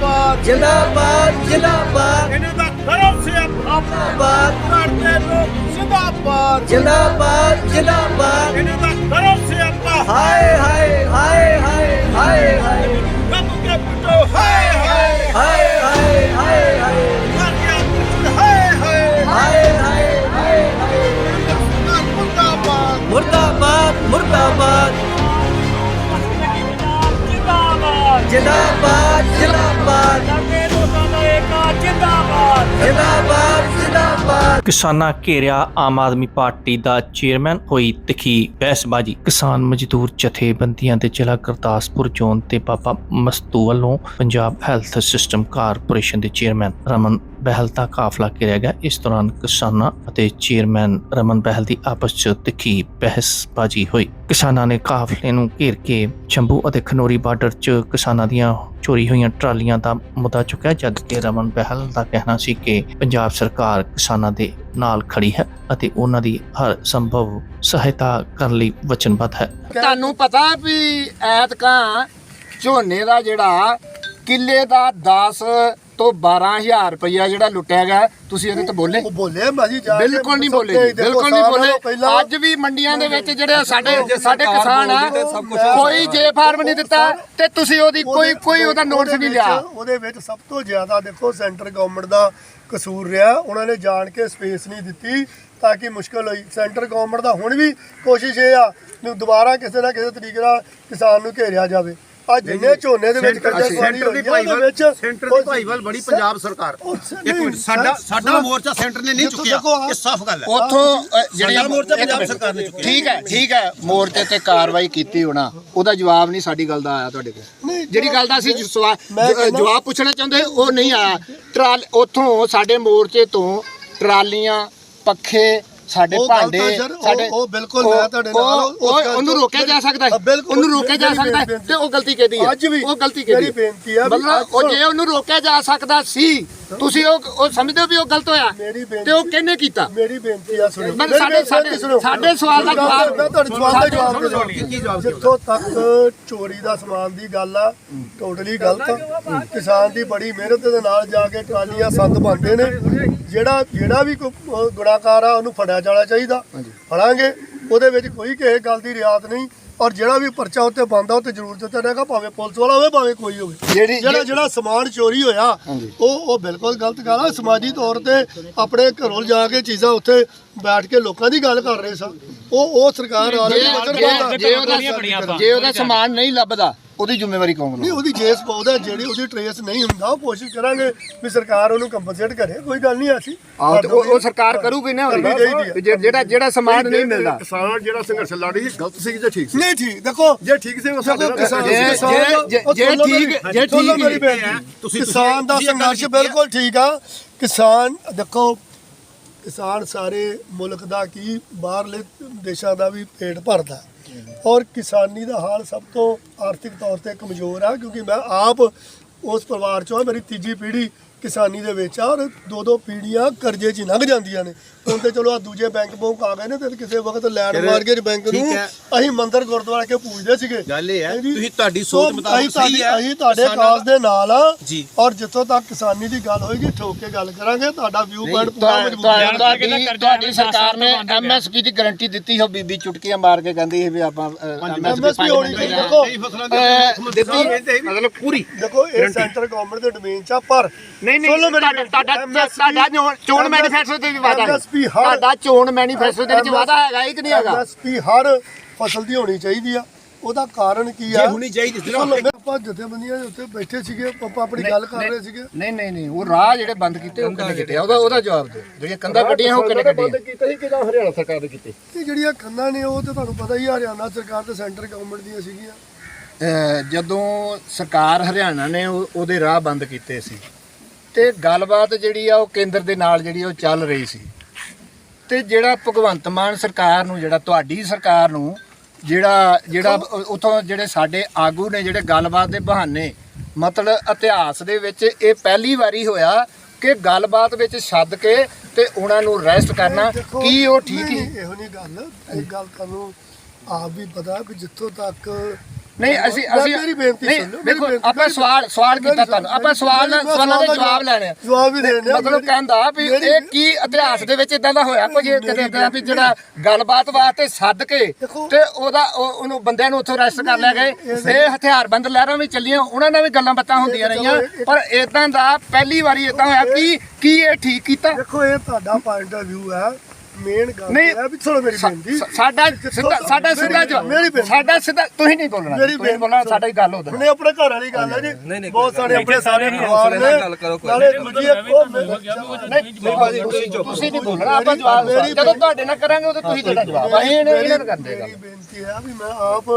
ਜਿੰਦਾਬਾਦ ਜਿੰਦਾਬਾਦ ਜਿੰਦਾਬਾਦ ਇਹਨਾਂ ਦਾ ਕਰੋ ਸਿਆਪਾ ਜਿੰਦਾਬਾਦ ਕਰਦੇ ਲੋਕ ਜਿੰਦਾਬਾਦ ਜਿੰਦਾਬਾਦ ਜਿੰਦਾਬਾਦ ਇਹਨਾਂ ਦਾ ਕਰੋ ਸਿਆਪਾ ਹਾਏ ਹਾਏ ਹਾਏ ਹਾਏ ਹਾਏ ਹਾਏ ਰੱਬ ਜਿੰਦਾਬਾਦ। ਕਰਦੇ ਲੋਕਾਂ ਦਾ ਏਕਾ ਜਿੰਦਾਬਾਦ। ਜਿੰਦਾਬਾਦ ਜਿੰਦਾਬਾਦ। ਕਿਸਾਨਾਂ ਘੇਰਿਆ ਆਮ ਆਦਮੀ ਪਾਰਟੀ ਦਾ ਚੇਅਰਮੈਨ ਹੋਈ ਤਿੱਖੀ ਬਹਿਸਬਾਜ਼ੀ। ਕਿਸਾਨ ਮਜ਼ਦੂਰ ਜਥੇਬੰਦੀਆਂ ਦੇ ਜ਼ਿਲ੍ਹਾ ਗੁਰਦਾਸਪੁਰ ਜ਼ੋਨ ਤੇ ਬਾਬਾ ਮਸਤੂ ਵੱਲੋਂ ਪੰਜਾਬ ਹੈਲਥ ਸਿਸਟਮ ਕਾਰਪੋਰੇਸ਼ਨ ਦੇ ਚੇਅਰਮੈਨ ਰਮਨ ਬਹਿਲ ਦਾ ਕਾਫਲਾ ਘੇਰਿਆ ਗਿਆ। ਇਸ ਦੌਰਾਨ ਕਿਸਾਨਾਂ ਅਤੇ ਚੇਅਰਮੈਨ ਰਮਨ ਬਹਿਲ ਦੀ ਆਪਸ 'ਚ ਤਿੱਖੀ ਬਹਿਸਬਾਜ਼ੀ ਹੋਈ। ਕਿਸਾਨਾਂ ਨੇ ਕਾਫਲੇ ਨੂੰ ਘੇਰ ਕੇ ਸ਼ੰਭੂ ਅਤੇ ਖਨੋਰੀ ਬਾਰਡਰ 'ਚ ਕਿਸਾਨਾਂ ਦੀਆਂ ਚੋਰੀ ਹੋਈਆਂ ਟਰਾਲੀਆਂ ਦਾ ਮੁੱਦਾ ਚੁੱਕਿਆ, ਜਦ ਕਿ ਰਮਨ ਬਹਿਲ ਦਾ ਕਹਿਣਾ ਸੀ ਕਿ ਪੰਜਾਬ ਸਰਕਾਰ ਕਿਸਾਨਾਂ ਦੇ ਨਾਲ ਖੜੀ ਹੈ ਅਤੇ ਉਹਨਾਂ ਦੀ ਹਰ ਸੰਭਵ ਸਹਾਇਤਾ ਕਰਨ ਲਈ ਵਚਨਬੱਧ ਹੈ। ਤੁਹਾਨੂੰ ਪਤਾ ਵੀ ਐਤਕਾਂ ਝੋਨੇ ਦਾ ਜਿਹੜਾ ਕਿੱਲੇ ਦਾ 10 ਤੋਂ 12000 ਰੁਪਇਆ ਜਿਹੜਾ ਲੁੱਟਿਆ ਗਿਆ ਤੁਸੀਂ ਇਹਦੇ ਤੇ ਬੋਲੇ? ਉਹ ਬੋਲੇ ਭਾਜੀ ਜਾ ਕੇ ਬਿਲਕੁਲ ਨਹੀਂ ਬੋਲੇ ਜੀ, ਬਿਲਕੁਲ ਨਹੀਂ ਬੋਲੇ। ਅੱਜ ਵੀ ਮੰਡੀਆਂ ਦੇ ਵਿੱਚ ਜਿਹੜੇ ਸਾਡੇ ਸਾਡੇ ਕਿਸਾਨ ਆ ਕੋਈ ਜੇ ਫਾਰਮ ਨਹੀਂ ਦਿੱਤਾ ਤੇ ਤੁਸੀਂ ਉਹਦੀ ਕੋਈ ਉਹਦੇ- ਕੋਈ ਉਹਦਾ ਨੋਟਿਸ ਨਹੀਂ ਲਿਆ। ਉਹਦੇ ਵਿੱਚ ਸਭ ਤੋਂ ਜ਼ਿਆਦਾ ਦੇਖੋ ਸੈਂਟਰ ਗਵਰਨਮੈਂਟ ਦਾ ਕਸੂਰ ਰਿਹਾ ਉਹਨਾਂ ਨੇ ਜਾਣ ਕੇ ਸਪੇਸ ਨਹੀਂ ਦਿੱਤੀ ਤਾਂ ਕਿ ਮੁਸ਼ਕਲ ਹੋਈ। ਸੈਂਟਰ ਗਵਰਨਮੈਂਟ ਦਾ ਹੁਣ ਵੀ ਕੋਸ਼ਿਸ਼ ਇਹ ਆ ਕਿ ਦੁਬਾਰਾ ਕਿਸੇ ਨਾ ਕਿਸੇ ਤਰੀਕੇ ਨਾਲ ਕਿਸਾਨ ਨੂੰ ਘੇਰਿਆ ਜਾਵੇ। ਅੱਜ ਜਿੰਨੇ ਝੋਨੇ ਦੇ ਵਿੱਚ ਕੱਜਾ ਸੈਂਟਰ ਦੀ ਭਾਈਵਾਲ ਸੈਂਟਰ ਦੀ ਭਾਈਵਾਲ ਬੜੀ ਪੰਜਾਬ ਸਰਕਾਰ। ਇੱਕ ਮਿੰਟ ਸਾਡਾ ਸਾਡਾ ਮੋਰਚਾ ਸੈਂਟਰ ਨੇ ਨਹੀਂ ਚੁੱਕਿਆ। ਇਹ ਸਾਫ਼ ਗੱਲ ਹੈ। ਉਥੋਂ ਜਿਹੜੀਆਂ ਮੋਰਚਾ ਪੰਜਾਬ। ਸਰਕਾਰ ਨੇ ਚੁੱਕਿਆ। ਠੀਕ ਹੈ ਠੀਕ ਹੈ ਮੋਰਚੇ ਤੇ ਕਾਰਵਾਈ ਕੀਤੀ ਹੋਣਾ ਉਹਦਾ ਜਵਾਬ ਨਹੀਂ ਸਾਡੀ ਗੱਲ ਦਾ ਆਇਆ ਤੁਹਾਡੇ ਕੋਲ। ਜਿਹੜੀ ਗੱਲ ਦਾ ਅਸੀਂ ਜਵਾਬ ਪੁੱਛਣਾ ਚਾਹੁੰਦੇ ਉਹ ਨਹੀਂ ਆਇਆ। ਟਰਾਲ ਉਥੋਂ ਸਾਡੇ ਮੋਰਚੇ ਤੋਂ ਟਰਾਲੀਆਂ ਪੱਖੇ ਸਾਡੇ ਉਹ ਭਾਂਡੇ ਸਰ, ਉਹ- ਸਾਡੇ ਉਹ ਬਿਲਕੁਲ ਮੈਂ ਤੁਹਾਡੇ ਨਾਲ ਉਹ- ਉਸ ਉਹ- ਗੱਲ ਉਹਨੂੰ ਤੋਂ- ਰੋਕਿਆ ਜਾ ਸਕਦਾ ਹੈ ਹਾਂ, ਬਿਲਕੁਲ। ਉਹਨੂੰ ਰੋਕਿਆ ਜਾ ਮੇਰੀ ਸਕਦਾ ਹੈ ਬੇਨਤੀ- ਤੇ ਉਹ ਗਲਤੀ ਕਿਹਦੀ ਹੈ ਅੱਜ ਵੀ ਉਹ ਗਲਤੀ ਮੇਰੀ ਕਿਹਦੀ ਬੇਨਤੀ ਵੀ ਮਤਲਬ ਅੱਜ ਉਹ ਜੇ ਉਹਨੂੰ ਰੋਕਿਆ ਜਾ ਸਕਦਾ ਸੀ ਤੁਸੀਂ ਉਹ ਉਹ ਸਮਝਦੇ ਹੋ ਵੀ ਉਹ ਗਲਤ ਹੋਇਆ? ਮੇਰੀ ਬੇਨਤੀ- ਤੇ ਉਹ ਕਿਹਨੇ ਕੀਤਾ? ਮੇਰੀ ਬੇਨਤੀ ਆ ਸੁਣੋ। ਮੇਰੀ ਸਾਡੇ- ਸਾਡੇ-। ਸਾਡੇ ਸਵਾਲ ਦਾ ਜਵਾਬ- ਮੈਂ ਤੁਹਾਡੇ ਸਵਾਲ ਦਾ ਜਵਾਬ ਕੀ ਜਵਾਬ ਜਿੱਥੋਂ ਤੱਕ ਚੋਰੀ ਦਾ ਸਮਾਨ ਦੀ ਗੱਲ ਆ ਟੋਟਲੀ ਗਲਤ ਆ। ਕਿਸਾਨ ਦੀ ਬੜੀ ਮਿਹਨਤ ਦੇ ਨਾਲ ਜਾ ਕੇ ਟਰਾਲੀਆਂ ਸੰਦ ਬਣਦੇ ਨੇ। ਜਿਹੜਾ ਜਿਹੜਾ ਵੀ ਕੋਈ ਗੁਨਾਹਗਾਰ ਆ ਉਹਨੂੰ ਫੜਿਆ ਜਾਣਾ ਚਾਹੀਦਾ। ਫੜਾਂਗੇ। ਉਹਦੇ ਵਿੱਚ ਕੋਈ ਕਿਸੇ ਗੱਲ ਦੀ ਰਿਆਤ ਨਹੀਂ। ਔਰ ਜਿਹੜਾ ਵੀ ਪਰਚਾ ਉੱਤੇ ਬੰਦਾ ਉੱਤੇ ਜ਼ਰੂਰ ਦਿੱਤਾ ਜਾਏਗਾ ਭਾਵੇਂ ਪੁਲਿਸ ਵਾਲਾ ਹੋਵੇ ਭਾਵੇਂ ਕੋਈ ਹੋਵੇ। ਜਿਹੜੀ- ਜਿਹੜਾ ਜਿਹੜਾ ਸਮਾਨ ਚੋਰੀ ਹੋਇਆ ਉਹ ਉਹ ਬਿਲਕੁਲ ਗਲਤ ਗੱਲ ਆ। ਸਮਾਜੀ ਤੌਰ ਤੇ ਆਪਣੇ ਘਰੋਂ ਜਾ ਕੇ ਚੀਜ਼ਾਂ ਉੱਥੇ ਬੈਠ ਕੇ ਲੋਕਾਂ ਦੀ ਗੱਲ ਕਰ ਰਹੇ ਸਨ। ਉਹ ਉਹ ਸਰਕਾਰ ਜੇ- ਜੇ- ਜੇ ਉਹਦਾ ਜੇ ਉਹਦਾ ਸਮਾਨ ਨਹੀਂ ਲੱਭਦਾ ਉਹਦੀ ਜ਼ਿੰਮੇਵਾਰੀ ਕੌਣ ਨਹੀਂ ਲਊ ਉਹਦੀ ਜੇਸ ਪਾਉਦਾ ਜਿਹੜੀ ਉਹਦੀ ਟ੍ਰੇਸ ਨਹੀਂ ਹੁੰਦਾ ਉਹ ਕੋਸ਼ਿਸ਼ ਕਰਾਂਗੇ ਵੀ ਸਰਕਾਰ ਉਹਨੂੰ ਕੰਪਨਸੇਟ ਕਰੇ ਕੋਈ ਗੱਲ ਨਹੀਂ ਐਸੀ ਆਹ ਤੇ ਉਹ ਉਹ ਸਰਕਾਰ ਕਰੂਗੀ ਨਾ ਕਰਨੀ ਚਾਹੀਦੀ ਹੈ। ਵੀ ਜੇ- ਜਿਹੜਾ ਜਿਹੜਾ ਸਮਾਨ ਨਹੀਂ ਮਿਲਦਾ। ਕਿਸਾਨ ਜਿਹੜਾ ਸੰਘਰਸ਼ ਲੜ ਰਹੀ ਸੀ ਗਲਤ ਸੀ ਜਾਂ ਠੀਕ ਸੀ? ਨਹੀਂ ਠੀਕ ਦੇਖੋ। ਜੇ ਠੀਕ ਸੀ ਉਹ ਸਾਡੇ ਕਿਸਾਨ ਜੇ- ਜੇ- ਠੀਕ- ਜੇ ਠੀਕ ਹੀ। ਤੁਸੀਂ- ਕਿਸਾਨ ਦਾ ਤੁਸੀਂ ਇਹ ਗੱਲ ਸੰਘਰਸ਼ ਕੀਤੀ। ਬਿਲਕੁਲ ਠੀਕ ਆ। ਕਿਸਾਨ ਦੇਖੋ ਕਿਸਾਨ ਸਾਰੇ ਮੁਲਕ ਦਾ ਕੀ ਬਾਹਰਲੇ ਦੇਸ਼ਾਂ ਦਾ ਵੀ ਪੇਟ ਭਰਦਾ। ਔਰ ਕਿਸਾਨੀ ਦਾ ਹਾਲ ਸਭ ਤੋਂ ਆਰਥਿਕ ਤੌਰ ਤੇ ਕਮਜ਼ੋਰ ਆ, ਕਿਉਂਕਿ ਮੈਂ ਆਪ ਉਸ ਪਰਿਵਾਰ ਚੋਂ ਆ, ਮੇਰੀ ਤੀਜੀ ਪੀੜ੍ਹੀ ਕਿਸਾਨੀ ਦੇ ਵਿੱਚ ਆ ਔਰ ਦੋ ਦੋ ਪੀੜ੍ਹੀਆਂ ਕਰਜ਼ੇ 'ਚ ਹੀ ਲੰਘ ਜਾਂਦੀਆਂ ਨੇ। ਹੁਣ ਤੇ ਚਲੋ ਆ ਦੂਜੇ ਬੈਂਕ ਬੋਂਕ ਆ ਗਏ ਨੇ ਤੇ ਕਿਸੇ ਵਕਤ ਲੈਂਡ ਮਾਰਗੇਜ ਬੈਂਕ ਨੂੰ। ਅਸੀਂ ਮੰਦਰ ਗੁਰਦੁਆਰਾ ਕੇ ਪੂਜਦੇ ਸੀਗੇ। ਗੱਲ ਇਹ ਹੈ। ਤੁਸੀਂ ਤੁਹਾਡੀ ਸੋਚ ਮੁਤਾਬਕ ਸਹੀ ਹੈ। ਅਸੀਂ ਤੁਹਾਡੇ ਕਾਸ ਦੇ ਨਾਲ ਆ। ਔਰ ਜਿੱਥੋਂ ਤੱਕ ਕਿਸਾਨੀ ਦੀ ਗੱਲ ਹੋਏਗੀ ਠੋਕ ਕੇ ਗੱਲ ਕਰਾਂਗੇ। ਤੁਹਾਡਾ ਵਿਊ ਪੁਆਇੰਟ ਪੂਰਾ ਮਜ਼ਬੂਤ ਤੁਹਾਡੀ ਸਰਕਾਰ ਨੇ ਐਮਐਸਪੀ ਦੀ ਗਾਰੰਟੀ ਦਿੱਤੀ ਹੋ ਬੀਬੀ ਚੁਟਕੀਆਂ ਮਾਰ ਕੇ ਕਹਿੰਦੀ ਸੀ ਵੀ ਆਪਾਂ MSP ਹੋਣੀ ਚਾਹੀਦੀ। ਦੇਖੋ ਕਈ ਫਸਲਾਂ ਦੀ ਦਿੱਤੀ ਮਤਲਬ ਪੂਰੀ। ਦੇਖੋ ਇਹ ਸੈਂਟਰ ਗਵਰਨਮੈਂਟ ਦੇ ਡੋਮੇਨ ਚ ਆ ਪਰ ਨਹੀਂ ਨਹੀਂ ਤੁਹਾਡਾ ਤੁਹਾਡਾ ਤੁਹਾਡਾ ਚੋਣ- ਮੈਨੀਫੈਸਟੋ ਦੇ ਵੀ ਵਾਦਾ ਹੈ। ਹਰ- ਤੁਹਾਡਾ ਚੋਣ ਮੈਨੀਫੈਸਟੋ ਦੇ ਵਿੱਚ ਵਾਦਾ ਹੈਗਾ ਹੀ ਕਿ ਨਹੀਂ ਹੈਗਾ? ਐਮਐਸਪੀ ਹਰ ਫਸਲ ਦੀ ਹੋਣੀ ਚਾਹੀਦੀ ਆ। ਉਹਦਾ ਕਾਰਨ ਕੀ ਆ? ਹੋਣੀ ਚਾਹੀਦੀ ਸੀ ਨਾ, ਆਪਾਂ ਜਥੇਬੰਦੀਆਂ ਦੇ ਉੱਤੇ ਬੈਠੇ ਸੀਗੇ ਆਪਾਂ ਆਪਣੀ ਗੱਲ ਕਰ ਰਹੇ ਸੀਗੇ। ਨਹੀਂ ਨਹੀਂ ਨਹੀਂ ਉਹ ਰਾਹ ਜਿਹੜੇ ਬੰਦ ਕੀਤੇ ਉਹ ਕਿੰਨੇ ਕੀਤੇ? ਆ? ਉਹਦਾ ਉਹਦਾ ਜਵਾਬ ਦਿਓ। ਜਿਹੜੀਆਂ ਕੰਧਾਂ ਕੱਢੀਆਂ ਉਹ ਕਿੰਨੇ ਕੱਢੀਆਂ? ਕੀਤਾ ਸੀ ਕਿਹਦਾ ਹਰਿਆਣਾ ਸਰਕਾਰ ਨੇ ਕੀਤੇ? ਇਹ ਜਿਹੜੀਆਂ ਖੰਨਾਂ ਨੇ ਉਹ ਤੇ ਤੁਹਾਨੂੰ ਪਤਾ ਹੀ ਹਰਿਆਣਾ ਸਰਕਾਰ ਤੇ ਸੈਂਟਰ ਗਵਰਨਮੈਂਟ ਦੀਆਂ ਸੀਗੀਆਂ। ਜਦੋਂ ਸਰਕਾਰ ਹਰਿਆਣਾ ਨੇ ਉਹ- ਉਹਦੇ ਰਾਹ ਬੰਦ ਕੀਤੇ ਸੀ। ਤੇ ਗੱਲਬਾਤ ਜਿਹੜੀ ਆ ਉਹ ਕੇਂਦਰ ਦੇ ਨਾਲ ਜਿਹੜੀ ਉਹ ਚੱਲ ਰਹੀ ਸੀ। ਤੇ ਜਿਹੜਾ ਭਗਵੰਤ ਮਾਨ ਸਰਕਾਰ ਨੂੰ ਜਿਹੜਾ ਤੁਹਾਡੀ ਸਰਕਾਰ ਨੂੰ ਜਿਹੜਾ ਜਿਹੜਾ ਉਥੋਂ ਜਿਹੜੇ ਸਾਡੇ ਆਗੂ ਨੇ ਜਿਹੜੇ ਗੱਲਬਾਤ ਦੇ ਬਹਾਨੇ ਮਤਲਬ ਇਤਿਹਾਸ ਦੇ ਵਿੱਚ ਇਹ ਪਹਿਲੀ ਵਾਰੀ ਹੋਇਆ ਕਿ ਗੱਲਬਾਤ ਵਿੱਚ ਛੱਡ ਕੇ ਤੇ ਉਹਨਾਂ ਨੂੰ ਰੈਸਟ ਕਰਨਾ ਕੀ ਉਹ ਠੀਕ ਹੀ ਇਹੋ ਨਹੀਂ ਗੱਲ ਇਹ ਗੱਲ ਤੁਹਾਨੂੰ ਆਪ ਵੀ ਪਤਾ ਕਿ ਜਿੱਥੋਂ ਤੱਕ ਨਹੀਂ ਅਸੀਂ ਅਸੀਂ ਮੇਰੀ ਬੇਨਤੀ ਸੁਣ ਲਓ, ਦੇਖੋ ਆਪਾਂ ਸਵਾਲ ਸਵਾਲ ਕੀਤਾ ਤੁਹਾਨੂੰ। ਆਪਾਂ ਸਵਾਲ ਸਵਾਲਾਂ ਦੇ ਜਵਾਬ ਲੈਣੇ ਆ। ਜਵਾਬ ਵੀ ਦੇਣੇ ਆ। ਮਤਲਬ ਕਹਿੰਦਾ ਵੀ ਇਹ ਕੀ ਇਤਿਹਾਸ ਦੇ ਵਿੱਚ ਇਦਾਂ ਦਾ ਹੋਇਆ? ਕੁਝ ਕਦੇ ਇਦਾਂ ਵੀ ਜਿਹੜਾ ਗੱਲਬਾਤ ਵਾਸਤੇ ਸੱਦ ਕੇ ਤੇ ਉਹਦਾ ਉਹ- ਉਹਨੂੰ ਬੰਦਿਆਂ ਨੂੰ ਉੱਥੋਂ ਅਰੈਸਟ ਕਰ ਲਿਆ ਗਏ। ਇਹ ਹਥਿਆਰਬੰਦ ਲਹਿਰਾਂ ਵੀ ਚੱਲੀਆਂ ਉਹਨਾਂ ਨਾਲ ਵੀ ਗੱਲਾਂ ਬਾਤਾਂ ਹੁੰਦੀਆਂ ਰਹੀਆਂ। ਪਰ ਇਦਾਂ ਦਾ ਪਹਿਲੀ ਵਾਰੀ ਇਦਾਂ ਹੋਇਆ। ਕਿ ਕੀ ਇਹ ਠੀਕ ਕੀਤਾ? ਦੇਖੋ ਇਹ ਤੁਹਾਡਾ ਪੁਆਇੰਟ ਆਫ View ਹੈ। ਮੇਨ ਗੱਲ ਨਹੀਂ, ਇਹ ਹੈ ਵੀ ਸੁਣੋ ਮੇਰੀ ਬੇਨਤੀ। ਸਾ- ਸਾਡਾ ਸਿੱਧਾ ਸਾਡਾ ਸਿੱਧਾ ਜਵਾਬ ਮੇਰੀ ਬੇਨਤੀ- ਸਾਡਾ ਸਿੱਧਾ ਤੁਸੀਂ ਨਹੀਂ ਬੋਲਣਾ ਮੇਰੀ ਤੁਸੀਂ ਬੋਲਣਾ ਸਾਡਾ ਹੀ ਗੱਲ ਹੋਦਾ ਹੁਣੇ ਆਪਣੇ ਘਰ ਵਾਲੀ ਗੱਲ ਹੈ ਜੀ। ਬਹੁਤ ਸਾਰੇ ਆਪਣੇ ਸਾਰੇ ਪਰਿਵਾਰ ਨੇ ਨਾਲੇ ਦੂਜੀ ਇੱਕ ਉਹ ਤੁਸੀਂ ਨਹੀਂ ਬੋਲਣਾ ਆਪਾਂ ਜਵਾਬ ਮੇਰੀ- ਜਦੋਂ ਤੁਹਾਡੇ ਨਾਲ ਕਰਾਂਗੇ ਉਦੋਂ ਤੁਸੀਂ ਦੇਣਾ ਜਵਾਬ ਅਸੀਂ ਇਹਨਾਂ ਇਹਨਾਂ ਨੂੰ ਕਰਦੇ ਮੇਰੀ ਗੱਲ ਬੇਨਤੀ ਹੈ ਵੀ ਮੈਂ ਆਪ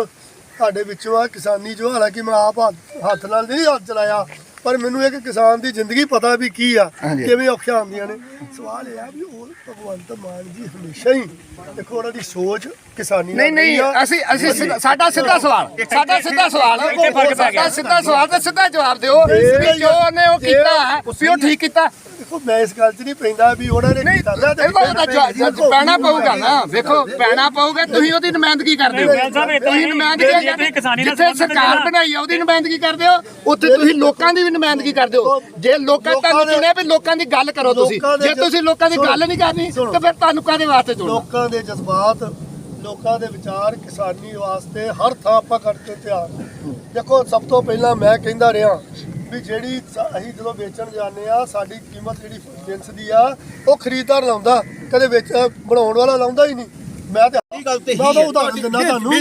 ਤੁਹਾਡੇ ਵਿੱਚੋਂ ਆ ਕਿਸਾਨੀ ਜੋ ਹਾਲਾਂਕਿ ਮੈਂ ਆਪ ਹੱਥ- ਹੱਥ ਨਾਲ ਨਹੀਂ ਹੱਥ ਚਲਾਇਆ। ਪਰ ਮੈਨੂੰ ਇੱਕ ਕਿਸਾਨ ਦੀ ਜ਼ਿੰਦਗੀ ਪਤਾ ਵੀ ਕੀ ਆ। ਕਿਵੇਂ ਔਖੀਆਂ ਆਉਂਦੀਆਂ ਨੇ। ਸਵਾਲ ਇਹ ਆ ਵੀ ਉਹ ਭਗਵੰਤ ਮਾਨ ਜੀ ਹਮੇਸ਼ਾ ਹੀ ਦੇਖੋ ਉਹਨਾਂ ਦੀ ਸੋਚ ਕਿਸਾਨੀ ਨਹੀਂ ਨਹੀਂ। ਅਸੀਂ ਅਸੀਂ ਸਾਡਾ ਸਿੱਧਾ ਸਵਾਲ ਸਾਡਾ ਸਿੱਧਾ ਸਵਾਲ ਸਾਡਾ ਸਿੱਧਾ ਸਵਾਲ ਤੇ ਸਿੱਧਾ ਜਵਾਬ ਦਿਓ। ਵੀ ਜੋ ਉਹਨੇ ਉਹ ਕੀਤਾ ਵੀ ਉਹ ਠੀਕ ਕੀਤਾ। ਦੇਖੋ ਮੈਂ ਇਸ ਗੱਲ 'ਚ ਨਹੀਂ ਪੈਂਦਾ ਵੀ ਉਹਨਾਂ ਨੇ ਕੀਤਾ। ਪੈਣਾ ਪਊਗਾ ਨਾ। ਵੇਖੋ ਪੈਣਾ ਪਊਗਾ ਤੁਸੀਂ ਉਹਦੀ ਨੁਮਾਇੰਦਗੀ ਕਰਦੇ ਹੋ। ਤੁਸੀਂ ਨੁਮਾਇੰਦਗੀ ਜਿੱਥੇ ਸਰਕਾਰ ਬਣਾਈ ਆ ਉਹਦੀ ਨੁਮਾਇੰਦਗੀ ਕਰਦੇ ਹੋ। ਉੱਥੇ ਤੁਸੀਂ ਲੋਕਾਂ ਦੀ ਨੁਮਾਇੰਦਗੀ ਕਰਦੇ ਹੋ ਜੇ ਲੋਕਾਂ ਤੁਹਾਨੂੰ ਚੁਣਿਆ ਵੀ ਲੋਕਾਂ ਦੀ ਗੱਲ ਕਰੋ ਤੁਸੀਂ ਜੇ ਤੁਸੀਂ ਲੋਕਾਂ ਦੀ ਗੱਲ ਨਹੀਂ ਕਰਨੀ। ਤਾਂ ਫਿਰ ਤੁਹਾਨੂੰ ਕਾਹਦੇ ਵਾਸਤੇ ਚੁਣਨਾ ਲੋਕਾਂ ਦੇ ਜਜ਼ਬਾਤ ਲੋਕਾਂ ਦੇ ਵਿਚਾਰ ਕਿਸਾਨੀ ਵਾਸਤੇ ਹਰ ਥਾਂ ਆਪਾਂ ਕਰਕੇ ਤਿਆਰ। ਦੇਖੋ ਸਭ ਤੋਂ ਪਹਿਲਾਂ ਮੈਂ ਕਹਿੰਦਾ ਰਿਹਾ ਵੀ ਜਿਹੜੀ ਅਸੀਂ ਜਦੋਂ ਵੇਚਣ ਜਾਂਦੇ ਆ ਸਾਡੀ ਕੀਮਤ ਜਿਹੜੀ ਜਿੰਸ ਦੀ ਆ ਉਹ ਖਰੀਦਦਾਰ ਲਾਉਂਦਾ ਕਦੇ ਵੇਚ ਬਣਾਉਣ ਵਾਲਾ ਲਾਉਂਦਾ ਹੀ ਨਹੀਂ ਮੈਂ ਤੇ ਇਹ ਗੱਲ ਤੇ ਮੈਂ। ਉਦਾਹਰਨ ਦਿੰਦਾ ਤੁਹਾਨੂੰ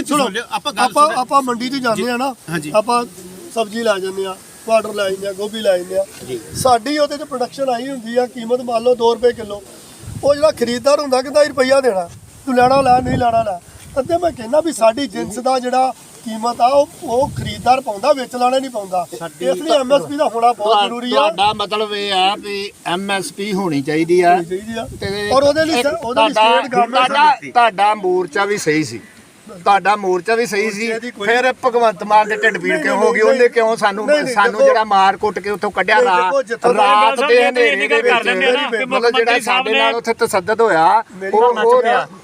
ਆਪਾਂ ਗੱਲ ਆਪਾਂ ਮੰਡੀ 'ਚ ਜਾਂਦੇ ਆ ਨਾ। ਆਪਾਂ ਸਬਜ਼ੀ ਲੈ ਜਾਂਦੇ ਆ ਟਮਾਟਰ ਲੈ ਜਾਂਦੇ ਆ ਗੋਭੀ ਲੈ ਜਾਂਦੇ ਆ। ਸਾਡੀ ਉਹਦੇ 'ਚ ਪ੍ਰੋਡਕਸ਼ਨ ਆਈ ਹੁੰਦੀ ਆ ਕੀਮਤ ਮੰਨ ਲਓ 2 ਰੁਪਏ ਕਿਲੋ। ਉਹ ਜਿਹੜਾ ਖਰੀਦਦਾਰ ਹੁੰਦਾ ਕਹਿੰਦਾ ਰੁਪਈਆ ਦੇਣਾ ਤੂੰ ਲੈਣਾ ਲੈ ਨਹੀਂ ਲੈਣਾ ਲੈ। ਅੱਧੇ ਮੈਂ ਕਹਿੰਦਾ ਵੀ ਸਾਡੀ ਜਿੰਸ ਦਾ ਜਿਹੜਾ ਕੀਮਤ ਆ ਉਹ ਉਹ ਖਰੀਦਦਾਰ ਪਾਉਂਦਾ ਵੇਚਣ ਵਾਲਾ ਨਹੀਂ ਪਾਉਂਦਾ। ਇਸ ਲਈ ਐਮਐਸਪੀ ਦਾ ਹੋਣਾ ਬਹੁਤ ਜ਼ਰੂਰੀ ਆ। ਤੁਹਾਡਾ ਮਤਲਬ ਇਹ ਆ ਵੀ ਐਮਐਸਪੀ ਹੋਣੀ ਚਾਹੀਦੀ ਆ। ਔਰ ਉਹਦੇ ਲਈ ਉਹਦੇ ਲਈ ਸਟੇਟ ਗਵਰਨਮੈਂਟ ਤੁਹਾਡਾ ਮੋਰਚਾ ਵੀ ਸਹੀ ਸੀ। ਤੁਹਾਡਾ ਮੋਰਚਾ ਵੀ ਸਹੀ ਸੀ ਫਿਰ ਭਗਵੰਤ ਮਾਨ ਦੇ ਢਿੱਡ ਪੀੜ ਕਿਉਂ ਹੋ ਗਈ? ਉਹਨੇ ਕਿਉਂ ਸਾਨੂੰ ਸਾਨੂੰ ਜਿਹੜਾ ਮਾਰ ਕੁੱਟ ਕੇ ਉੱਥੋਂ ਕੱਢਿਆ ਰਾਤ ਦੇ ਹਨੇਰੇ ਦੇ ਵਿੱਚ ਮਤਲਬ ਜਿਹੜਾ ਮੁੱਖ ਸਾਡੇ ਨਾਲ ਉੱਥੇ ਤਸੱਦਦ ਹੋਇਆ।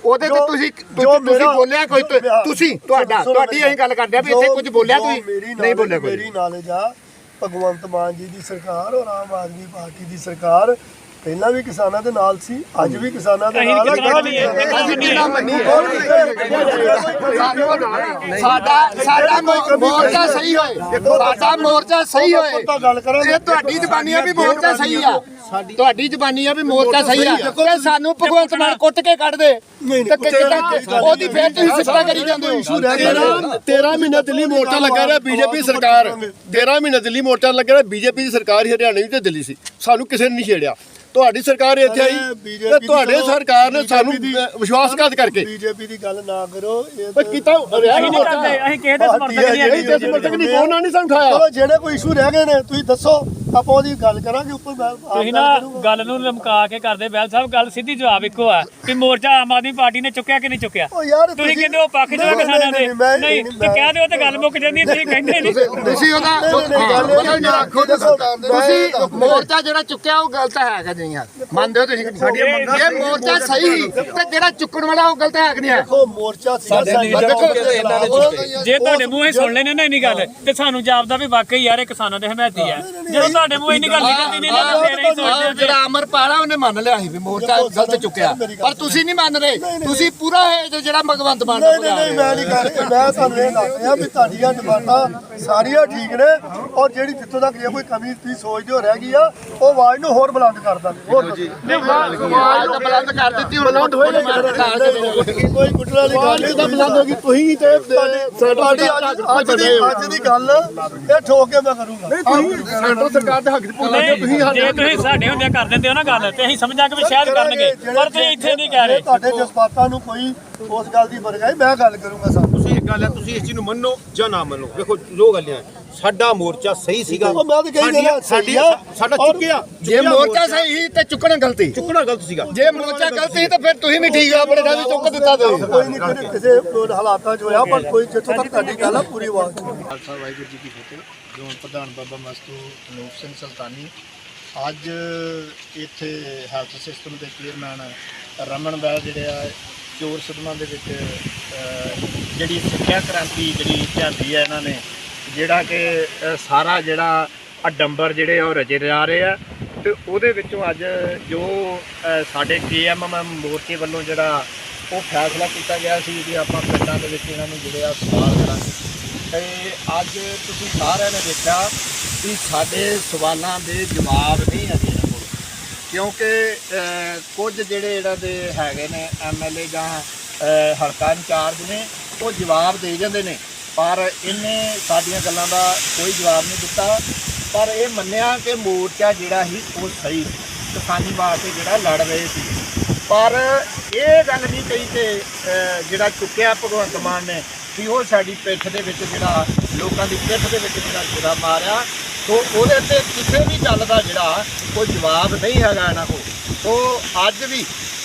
ਉਹਦੇ ਤੇ ਤੁਸੀਂ ਤੁਸੀਂ ਬੋਲਿਆ ਕੋਈ ਤੁਸੀਂ ਤੁਹਾਡਾ ਤੁਹਾਡੀ ਅਸੀਂ ਗੱਲ ਕਰਦੇ ਆ ਵੀ ਇੱਥੇ ਕੁਝ ਬੋਲਿਆ ਤੁਸੀਂ। ਨਹੀਂ ਬੋਲਿਆ ਕੋਈ। ਮੇਰੀ ਨੌਲੇਜ ਆ ਭਗਵੰਤ ਮਾਨ ਜੀ ਦੀ ਸਰਕਾਰ ਔਰ ਆਮ ਆਦਮੀ ਪਾਰਟੀ ਦੀ ਸਰਕਾਰ ਪਹਿਲਾਂ ਵੀ ਕਿਸਾਨਾਂ ਦੇ ਨਾਲ ਸੀ ਅੱਜ ਵੀ ਕਿਸਾਨਾਂ ਦੇ ਨਾਲ ਅਸੀਂ ਕਿੰਨਾ ਸਾਡਾ ਸਾਡਾ ਮੋਰਚਾ ਸਹੀ ਹੋਏ। ਸਾਡਾ ਮੋਰਚਾ ਸਹੀ ਹੋਏ। ਇਹ ਤੁਹਾਡੀ ਜ਼ਬਾਨੀ ਆ ਵੀ ਮੋਰਚਾ ਸਹੀ ਆ। ਤੁਹਾਡੀ ਜ਼ਬਾਨੀ ਆ ਵੀ ਮੋਰਚਾ ਸਹੀ ਆ। ਤੇ ਸਾਨੂੰ ਭਗਵੰਤ ਮਾਨ ਕੁੱਟ ਕੇ ਕੱਢ ਦੇ। ਤੇ ਕਿੱਦਾਂ ਉਹਦੀ ਫੇਰ ਤੁਸੀਂ ਸਿਫਤਾਂ ਕਰੀ ਜਾਂਦੇ ਹੋ। ਇਸ਼ੂ ਰਹਿ ਗਿਆ ਨਾ। 13 ਮਹੀਨੇ ਦਿੱਲੀ ਮੋਰਚਾ ਲੱਗਾ ਰਿਹਾ ਬੀਜੇਪੀ ਸਰਕਾਰ। 13 ਮਹੀਨੇ ਦਿੱਲੀ ਮੋਰਚਾ ਲੱਗਾ ਰਿਹਾ ਬੀਜੇਪੀ ਦੀ ਸਰਕਾਰ ਹਰਿਆਣੇ ਵਿੱਚ ਤੇ ਦਿੱਲੀ ਸੀ। ਸਾਨੂੰ ਕਿਸੇ ਨੇ ਨਹੀਂ ਛੇੜਿਆ। ਤੁਹਾਡੀ ਸਰਕਾਰ ਇੱਥੇ ਆਈ ਤੇ ਤੁਹਾਡੇ ਸਰਕਾਰ ਨੇ ਸਾਨੂੰ ਵਿਸ਼ਵਾਸਘਾਤ ਕਰਕੇ। ਬੀਜੇਪੀ ਦੀ ਗੱਲ ਨਾ ਕਰੋ ਇਹ ਕੀਤਾ ਰਿਹਾ ਅਸੀਂ ਨਹੀਂ ਕਰਦੇ ਅਸੀਂ ਕਿਸੇ ਦੇ ਸਮਰਥਕ ਨਹੀਂ ਹੈਗੇ ਸਮਰਥਕ ਨਹੀਂ ਕੋਣ ਨਹੀਂ ਸਾਨੂੰ ਉਠਾਇਆ। ਚਲੋ ਜਿਹੜੇ ਕੋਈ ਇਸ਼ੂ ਰਹਿ ਗਏ ਨੇ ਤੁਸੀਂ ਦੱਸੋ। ਆਪਾਂ ਉਹਦੀ ਗੱਲ ਕਰਾਂਗੇ ਉੱਪਰ ਮੈਂ ਆਪ ਤੁਸੀਂ ਗੱਲ ਨਾ ਕਰੂੰਗਾ। ਗੱਲ ਨੂੰ ਲਮਕਾ ਕੇ ਕਰਦੇ ਬੈਲ ਸਾਹਿਬ ਗੱਲ ਸਿੱਧੀ ਜਵਾਬ ਇੱਕੋ ਆ ਕਿ ਮੋਰਚਾ ਆਮ ਆਦਮੀ ਪਾਰਟੀ ਨੇ ਚੁੱਕਿਆ ਕਿ ਨਹੀਂ ਚੁੱਕਿਆ? ਉਹ ਯਾਰ ਤੁਸੀਂ ਕਹਿੰਦੇ ਉਹ ਪੱਖ ਜੋ ਨਹੀਂ, ਕਿਸਾਨਾਂ ਦੇ। ਨਹੀਂ, ਮੈਂ- ਨਹੀਂ ਨਹੀਂ, ਤੇ ਮੈਂ- ਕਹਿ ਦਿਓ ਤੇ ਗੱਲ ਮੁੱਕ ਜਾਂਦੀ ਤੁਸੀਂ ਕਹਿੰਦੇ ਨਹੀਂ। ਤੁਸੀਂ ਉਹਦਾ ਨਹੀਂ, ਨਹੀਂ, ਗੱਲ ਇਹ ਹਾਂ, ਨਹੀਂ, ਆਖੋ ਤੇ ਦੇਖੋ, ਤੁਸੀਂ ਮੋਰਚਾ ਜਿਹੜਾ ਚੁੱਕਿਆ ਉਹ ਗਲਤ ਹੈਗਾ ਨਹੀਂ ਯਾਰ ਮੰਨਦੇ ਹੋ ਤੁਸੀਂ? ਸਾਡੀ ਇਹ ਮੋਰਚਾ ਸਹੀ ਸੀ ਤੇ ਜਿਹੜਾ ਚੁੱਕਣ ਵਾਲਾ ਉਹ ਗਲਤ ਹੈ ਕਿ ਨਹੀਂ ਹੈ ਦੇਖੋ ਮੋਰਚਾ ਸੀ ਜੇ ਤੁਹਾਡੇ ਮੂੰਹੋਂ ਹੀ ਸੁਣ ਲੈਣੇ ਨਾ ਇੰਨੀ ਗੱਲ ਤੇ ਸਾਨੂੰ ਜਾਪਦਾ ਵੀ ਵਾਕਈ ਯਾਰ ਇਹ ਕਿਸਾਨਾਂ ਦੇ ਹਮਾਇਤੀ ਆ। ਜਦੋਂ ਤੁਹਾਡੇ ਮੂੰਹੋਂ ਇੰਨੀ ਗੱਲ ਨਿਕਲਦੀ ਨਹੀਂ ਨਾ ਫੇਰ ਹੀ ਸੋਚਦੇ ਜਿਹੜਾ ਅਮਰ ਪਾਲਾ ਉਹਨੇ ਮੰਨ ਲਿਆ ਸੀ ਵੀ ਮੋਰਚਾ ਗਲਤ ਚੁੱਕਿਆ। ਪਰ ਤੁਸੀਂ ਨਹੀਂ ਮੰਨ ਰਹੇ। ਤੁਸੀਂ ਪੂਰਾ ਹੈ ਜੋ ਜਿਹੜਾ ਭਗਵੰਤ ਮਾਨ ਦਾ ਨਹੀਂ ਨਹੀਂ ਨਹੀਂ ਮੈਂ ਨਹੀਂ ਕਰ ਮੈਂ ਤੁਹਾਨੂੰ ਇਹ ਦੱਸ ਰਿਹਾ ਵੀ ਤੁਹਾਡੀਆਂ ਡਿਮਾਂਡਾਂ ਸਾਰੀਆਂ ਠੀਕ ਨੇ ਔਰ ਜਿਹੜੀ ਜਿੱਥੋਂ ਤੱਕ ਜੇ ਕੋਈ ਕਮੀ ਤੁਸੀਂ ਸੋਚਦੇ ਹੋ ਰਹਿ ਗਈ ਆ ਉਹ ਆਵਾਜ਼ ਨੂੰ ਹੋਰ ਬੁਲੰਦ ਕਰ ਦਾਂਗੇ ਹੋਰ ਜੀ ਆਵਾਜ਼ ਤਾਂ ਬੁਲੰਦ ਕਰ ਦਿੱਤੀ ਹੁਣ ਬੁਲੰਦ ਹੋਏ ਕੋਈ ਗੁੱਟਣ ਵਾਲੀ ਗੱਲ ਨਹੀਂ ਤਾਂ ਬੁਲੰਦ ਹੋ ਗਈ ਤੁਸੀਂ ਤੇ ਤੁਹਾਡੀ ਅੱਜ ਅੱਜ ਦੀ ਅੱਜ ਦੀ ਗੱਲ ਇਹ ਠੋਕ ਕੇ ਮੈਂ ਕਰੂੰਗਾ। ਸੈਂਟਰ ਸਰਕਾਰ ਦੇ ਹੱਕ ਚ ਭੁੱਲ ਨਹੀਂ ਜੇ ਤੁਸੀਂ ਸਾਡੇ ਹੁੰਦਿਆਂ ਕਰ ਦਿੰਦੇ ਹੋ ਨਾ ਗੱਲ ਤੇ ਅਸੀਂ ਸਮਝਾਂਗੇ ਵੀ ਸ਼ਾਇਦ ਕਰਨਗੇ ਪਰ ਤੁਸੀਂ ਇੱਥੇ ਨਹੀਂ ਕਹਿ ਰਹੇ। ਤੁਹਾਡੇ ਜਜ਼ਬਾਤਾਂ ਨੂੰ ਕੋਈ ਉਸ ਗੱਲ ਦੀ ਬਰਗਾਈ ਮੈਂ ਗੱਲ ਕਰੂੰਗਾ ਸਰ। ਤੁਸੀਂ ਇੱਕ ਗੱਲ ਹੈ ਤੁਸੀਂ ਇਸ ਚੀਜ਼ ਨੂੰ ਮੰਨੋ ਜਾਂ ਨਾ ਮੰਨੋ। ਵੇਖੋ ਦੋ ਗੱਲਾਂ ਹੈ। ਸਾਡਾ ਮੋਰਚਾ ਸਹੀ ਸੀਗਾ। ਉਹ ਮੈਂ ਤਾਂ ਕਹੀ ਸਹੀ ਸਾਡੀਆਂ- ਆ। ਸਾਡਾ ਔਰ ਚੁੱਕਿਆ। ਜੇ ਮੋਰਚਾ ਸਹੀ ਸੀ ਤੇ ਚੁੱਕਣਾ ਗਲਤੀ। ਚੁੱਕਣਾ ਗਲਤ ਸੀਗਾ। ਜੇ ਮੋਰਚਾ ਗਲਤ ਸੀ ਤਾਂ ਫਿਰ ਤੁਸੀਂ ਵੀ ਠੀਕ ਆ ਆਪਣੇ ਦਾ ਵੀ ਚੁੱਕ ਦਿੱਤਾ ਤੁਸੀਂ। ਕੋਈ ਨਹੀਂ ਕਿਸੇ ਕਿਸੇ ਹਾਲਾਤਾਂ 'ਚ ਹੋਇਆ ਪਰ ਕੋਈ ਜਿੱਥੋਂ ਤੱਕ ਤੁਹਾਡੀ ਗੱਲ ਆ ਪੂਰੀ ਆਵਾਜ਼। ਖਾਲਸਾ ਵਾਹਿਗੁਰੂ ਜੀ ਕੀ ਫਤਿਹ। ਜੋਨ ਪ੍ਰਧਾਨ ਬਾਬਾ ਮਸਤੂ ਅਨੂਪ ਸਿੰਘ ਸੁਲਤਾਨੀ। ਅੱਜ ਇੱਥੇ ਹੈਲਥ ਸਿਸਟਮ ਦੇ ਚੇਅਰਮੈਨ ਰਮਨ ਬੈਲ ਜਿਹੜੇ ਆ ਚੋਰ ਸਦਮਾ ਦੇ ਵਿੱਚ ਅਹ, ਜਿਹੜੀ ਸਿੱਖਿਆ ਕ੍ਰਾਂਤੀ ਜਿਹੜੀ ਲਿਆਂਦੀ ਹੈ ਇਹਨਾਂ ਨੇ ਜਿਹੜਾ ਕਿ ਸਾਰਾ ਜਿਹੜਾ ਅਡੰਬਰ ਜਿਹੜੇ ਆ ਉਹ ਰਜੇ ਜਾ ਰਹੇ ਆ ਤੇ ਉਹਦੇ ਵਿੱਚੋਂ ਅੱਜ ਜੋ ਅਹ, ਸਾਡੇ ਕੇਐਮਐਮ ਮੋਰਚੇ ਵੱਲੋਂ ਜਿਹੜਾ ਉਹ ਫੈਸਲਾ ਕੀਤਾ ਗਿਆ ਸੀ ਕਿ ਆਪਾਂ ਪਿੰਡਾਂ ਦੇ ਵਿੱਚ ਇਹਨਾਂ ਨੂੰ ਜਿਹੜੇ ਆ ਸਵਾਲ ਕਰਾਂਗੇ। ਤੇ ਅੱਜ ਤੁਸੀਂ ਸਾਰਿਆਂ ਨੇ ਦੇਖਿਆ ਕਿ ਸਾਡੇ ਸਵਾਲਾਂ ਦੇ ਜਵਾਬ ਨਹੀਂ ਹੈਗੇ ਇਹਨਾਂ ਕੋਲ। ਕਿਉਂਕਿ ਕੁਝ ਜਿਹੜੇ ਇਹਨਾਂ ਦੇ ਹੈਗੇ ਨੇ ਐਮਐਲਏ ਜਾਂ ਹਲਕਾ ਇੰਚਾਰਜ ਨੇ ਉਹ ਜਵਾਬ ਦੇ ਜਾਂਦੇ ਨੇ। ਪਰ ਇਹਨੇ ਸਾਡੀਆਂ ਗੱਲਾਂ ਦਾ ਕੋਈ ਜਵਾਬ ਨਹੀਂ ਦਿੱਤਾ। ਪਰ ਇਹ ਮੰਨਿਆ ਕਿ ਮੋਰਚਾ ਜਿਹੜਾ ਸੀ, ਉਹ ਸਹੀ ਕਿਸਾਨੀ ਵਾਸਤੇ ਜਿਹੜਾ ਲੜ ਰਹੇ ਸੀ। ਪਰ ਇਹ ਗੱਲ ਨਹੀਂ ਕਹੀ ਕਿ ਜਿਹੜਾ ਚੁੱਕਿਆ ਭਗਵੰਤ ਮਾਨ ਨੇ, ਵੀ ਉਹ ਸਾਡੀ ਪਿੱਠ ਦੇ ਵਿੱਚ ਜਿਹੜਾ, ਲੋਕਾਂ ਦੀ ਪਿੱਠ ਦੇ ਵਿੱਚ ਜਿਹੜਾ ਛੁਰਾ ਮਾਰਿਆ। ਸੋ ਉਹਦੇ ਤੇ ਕਿਸੇ ਵੀ ਗੱਲ ਦਾ ਜਿਹੜਾ ਕੋਈ ਜਵਾਬ ਨਹੀਂ ਹੈਗਾ ਇਹਨਾਂ ਕੋਲ। ਸੋ ਅੱਜ ਵੀ,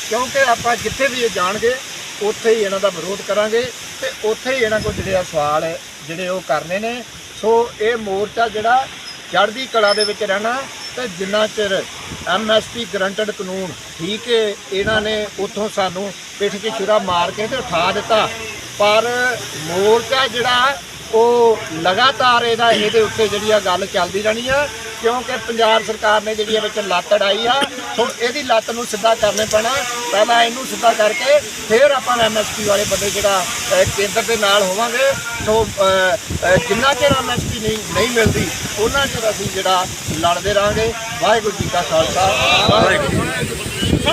ਕਿਉਂਕਿ ਆਪਾਂ ਜਿੱਥੇ ਵੀ ਇਹ ਜਾਣਗੇ, ਉੱਥੇ ਹੀ ਇਹਨਾਂ ਦਾ ਵਿਰੋਧ ਕਰਾਂਗੇ। ਤੇ ਉੱਥੇ ਹੀ ਇਹਨਾਂ ਕੋਲ ਜਿਹੜੇ ਆ ਸਵਾਲ ਜਿਹੜੇ ਉਹ ਕਰਨੇ ਨੇ। ਸੋ ਇਹ ਮੋਰਚਾ ਜਿਹੜਾ ਚੜ੍ਹਦੀ ਕਲਾ ਦੇ ਵਿੱਚ ਰਹਿਣਾ, ਤੇ ਜਿੰਨਾ ਚਿਰ ਐਮਐਸਪੀ ਗਰੰਟਡ ਕਾਨੂੰਨ ਠੀਕ ਹੈ ਇਹਨਾਂ ਨੇ ਉੱਥੋਂ ਸਾਨੂੰ ਪਿੱਠ 'ਚ ਛੁਰਾ ਮਾਰ ਕੇ ਤੇ ਉਠਾ ਦਿੱਤਾ। ਪਰ ਮੋਰਚਾ ਜਿਹੜਾ ਉਹ ਲਗਾਤਾਰ ਇਹਦਾ ਇਹਦੇ ਉੱਤੇ ਜਿਹੜੀ ਆ ਗੱਲ ਚੱਲਦੀ ਰਹਿਣੀ ਆ, ਕਿਉਂਕਿ ਪੰਜਾਬ ਸਰਕਾਰ ਨੇ ਜਿਹੜੀ ਇਹ ਵਿੱਚ ਲੱਤ ਅੜਾਈ ਆ ਸੋ ਇਹਦੀ ਲੱਤ ਨੂੰ ਸਿੱਧਾ ਕਰਨੇ ਪੈਣਾ, ਪਹਿਲਾਂ ਇਹਨੂੰ ਸਿੱਧਾ ਕਰਕੇ ਫਿਰ ਆਪਾਂ ਐਮਐਸਪੀ ਵਾਲੇ ਬੰਦੇ ਜਿਹੜਾ ਕੇਂਦਰ ਦੇ ਨਾਲ ਹੋਵਾਂਗੇ, ਸੋ ਜਿੰਨਾ ਚਿਰ ਐਮਐਸਪੀ ਨਹੀਂ ਨਹੀਂ ਮਿਲਦੀ, ਉਹਨਾਂ ਚਿਰ ਅਸੀਂ ਜਿਹੜਾ ਲੜਦੇ ਰਹਾਂਗੇ। ਵਾਹਿਗੁਰੂ ਜੀ ਕਾ ਖਾਲਸਾ, ਵਾਹਿਗੁਰੂ ਜੀ